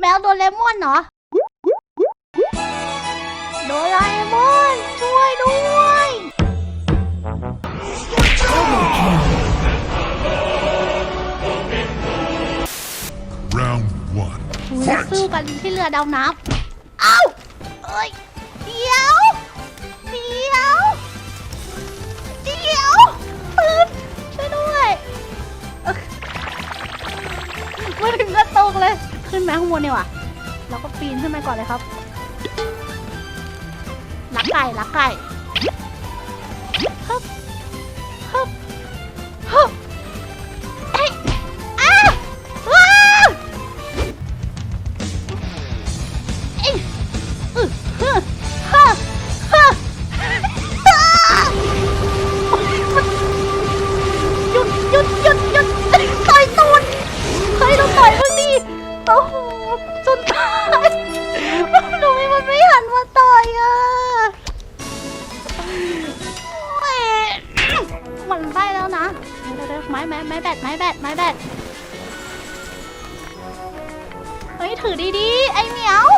แมวโดเรมอนเหรอ โดราเอมอนช่วยด้วย Round one. อุ๊ยสู้กันที่เรือดำน้ำเอ้าเอ้ยเดี๋ยวเดี๋ยวเดี๋ยวปืนช่วยด้วยเอ้ยมาถึงก็ตกเลย ขึ้นมาข้างบนเนี่ยว่ะเราก็ปีนขึ้นไปก่อนเลยครับลักไก่ลักไก่ฮึบ อยอะโอ้ยมันได้แล้วนะเดี๋ยวเดี๋ยวไม้ไม้ไม้แบตไม้แบตไม้แบตเฮ้ยถือดีๆไอ้เหมียว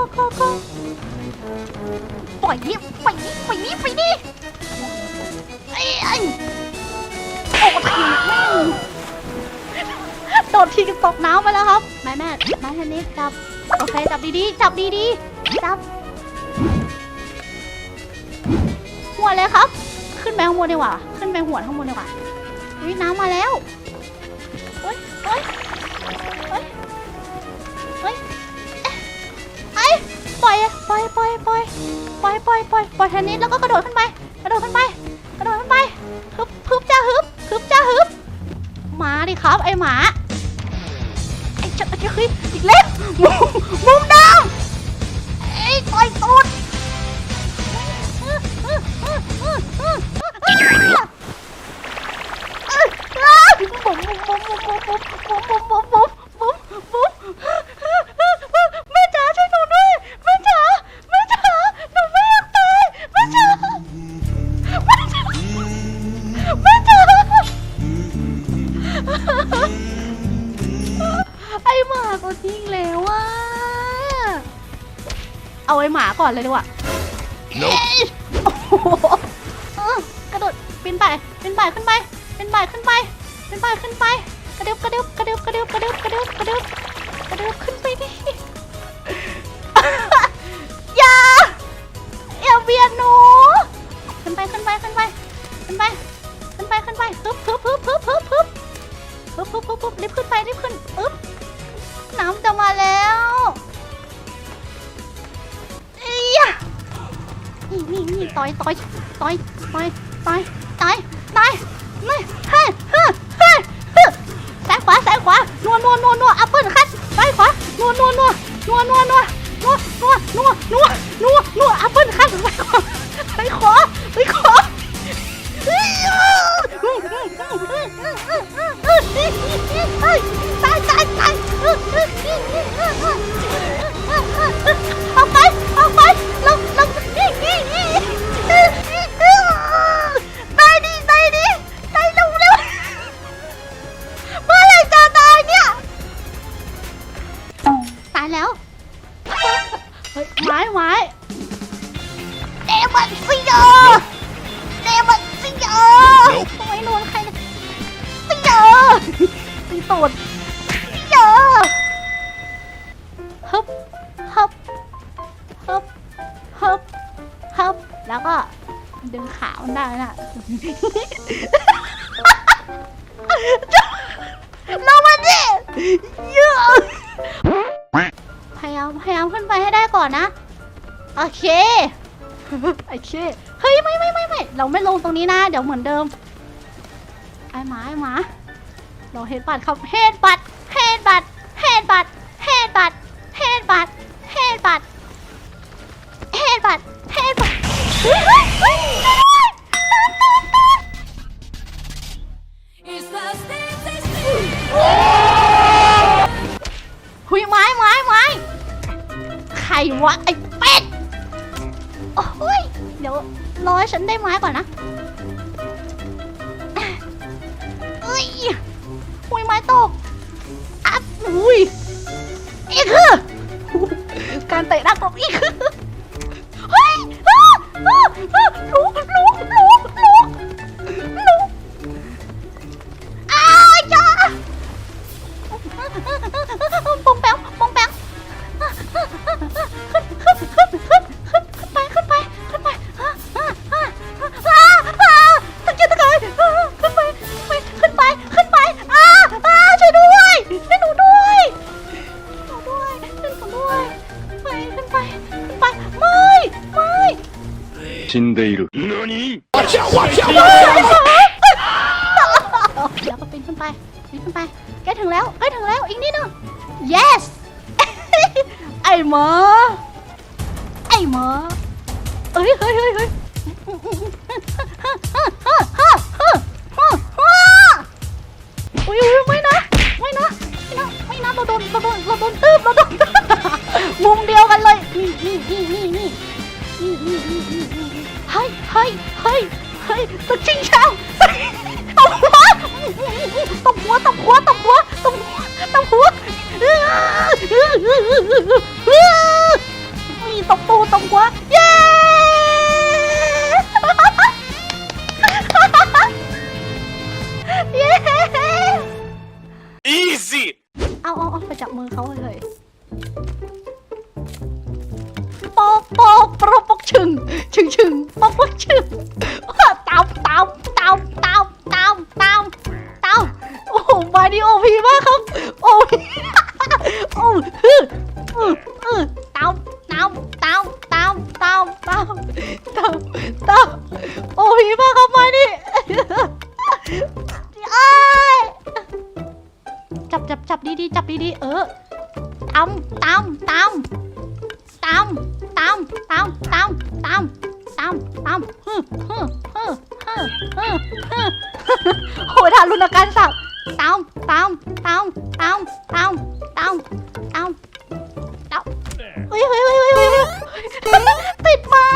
ก็ก็ก็ก็ก็ปล่อยนี่ปล่อยนี่ปล่อยนี่ไปดิไอ้ไอ้โอ้ทีแม่งโดดทีกันตกน้ำไปแล้วครับแม่แม่แม่เทนนิสจับโอเคจับดีๆจับดีๆจับหัวเลยครับ ขึ้นไปข้างบนดีกว่า ขึ้นไปหัวข้างบนดีกว่าวิน้ำมาแล้วเฮ้ยเฮ้ย ปล่อยปล่อยปล่อยปล่อยปล่อยปล่อยปล่อยเทนนิสแล้วก็กระโดดขึ้นไป กระโดดขึ้นไป กระโดดขึ้นไปฮึบฮึบจ้าฮึบฮึบจ้าฮึบมาดิครับไอหมาไอเจ้าไอเจ้าคืออีกเล็บมุม เอาไอหมาก่อนเลยดีกว่าเอ้ยโอ้โหเออกระโดดปีนไปปีนไปขึ้นไปปีนไปขึ้นไปปีนไปขึ้นไป กระดึบกระดึบกระดึบกระดึบกระดึบกระดึบกระดึบกระดึบขึ้นไปดิอย่าอย่าเบียดหนูขึ้นไปขึ้นไปขึ้นไปขึ้นไปขึ้นไปขึ้นไปฮึบฮึบฮึบฮึบฮึบฮึบฮึบฮึบฮึบฮึบรีบขึ้นไปรีบขึ้นอึ๊บน้ำจะมาแล้ว นี่นี่นี่ต่อยต่อยต่อยต่อยต่อยต่อยต่อยนี่เฮ้ยเฮ้ยเฮ้ยเฮ้ยซ้ายขวาซ้ายขวานัวนัวนัวนัวอัปเปิลคัทซ้ายขวานัวนัวนัวนัวนัวนัวนัวนัว เฮ้ยไม้ไม้เดมันซิโยเดมันซิโยทำไมโดนใครเนี่ยซิโยตีตูดซิโยฮึบฮึบฮึบฮึบฮึบแล้วก็ดึงขามันได้น่ะเรามาดิเยอะพยายามพยายามขึ้นไปให้ได้ก่อนนะ โอเค โอเค เฮ้ย ไม่ไม่ไม่ไม่เราไม่ลงตรงนี้นะ เดี๋ยวเหมือนเดิม ไอ้หมาไอ้หมา เราเฮดบัตครับ เฮดบัตเฮดบัตเฮดบัตเฮดบัตเฮดบัตเฮดบัตเฮดบัตเฮดบัตเฮ้ยเฮ้ยเฮ้ยช่วยด้วยตื่นตื่นตื่น It's the state วะไอ้ โอ้ยเดี๋ยวรอให้ฉันได้ไม้ก่อนนะเอ้ยอุ้ยไม้ตกอับอุ้ยอีกคือการเตะหน้ากบอีกคือเฮ้ยอ้ 死んでいる何わちゃわちゃわちゃเดี๋ยวก็ปีนขึ้นไปปีนขึ้นไปใกล้ถึงแล้วใกล้ถึงแล้วอีกนิดนึง yes ไอ้หมอไอ้หมอเฮ้ยเฮ้ยเฮ้ยเฮ้ยอุ้ยอุ้ยไม่นะไม่นะไม่นะไม่นะเราโดนเราโดนเราโดนตื้มเราโดนมุมเดียวกันเลยนี่นี่นี่นี่ เฮ้ยเฮ้ยเฮ้ยเฮ้ยตึกชิงเช้าตบหัวตบหัวตบหัวตบหัวตบหัวตบหัวมีตบตูตบหัว งชึงปอกปกชึงว่าตามตามตามตามตามตามตามโอ้โหมาดีโอพีมากครับ โอ้ยโอ้ฮึเออเออตามตามตามตามตามตามตามตามโอ้พีมากครับมาดิอ้ยจับจับจับดีๆจับดีๆเออตามตาม โหทารุณการสัตว์ตามตามตามตามตามตามตามตามเฮ้ยเฮ้ยเฮ้ยเฮ้ยเฮ้ยติดไม้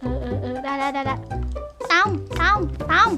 เออเออเออได้ได้ได้ตามตามตาม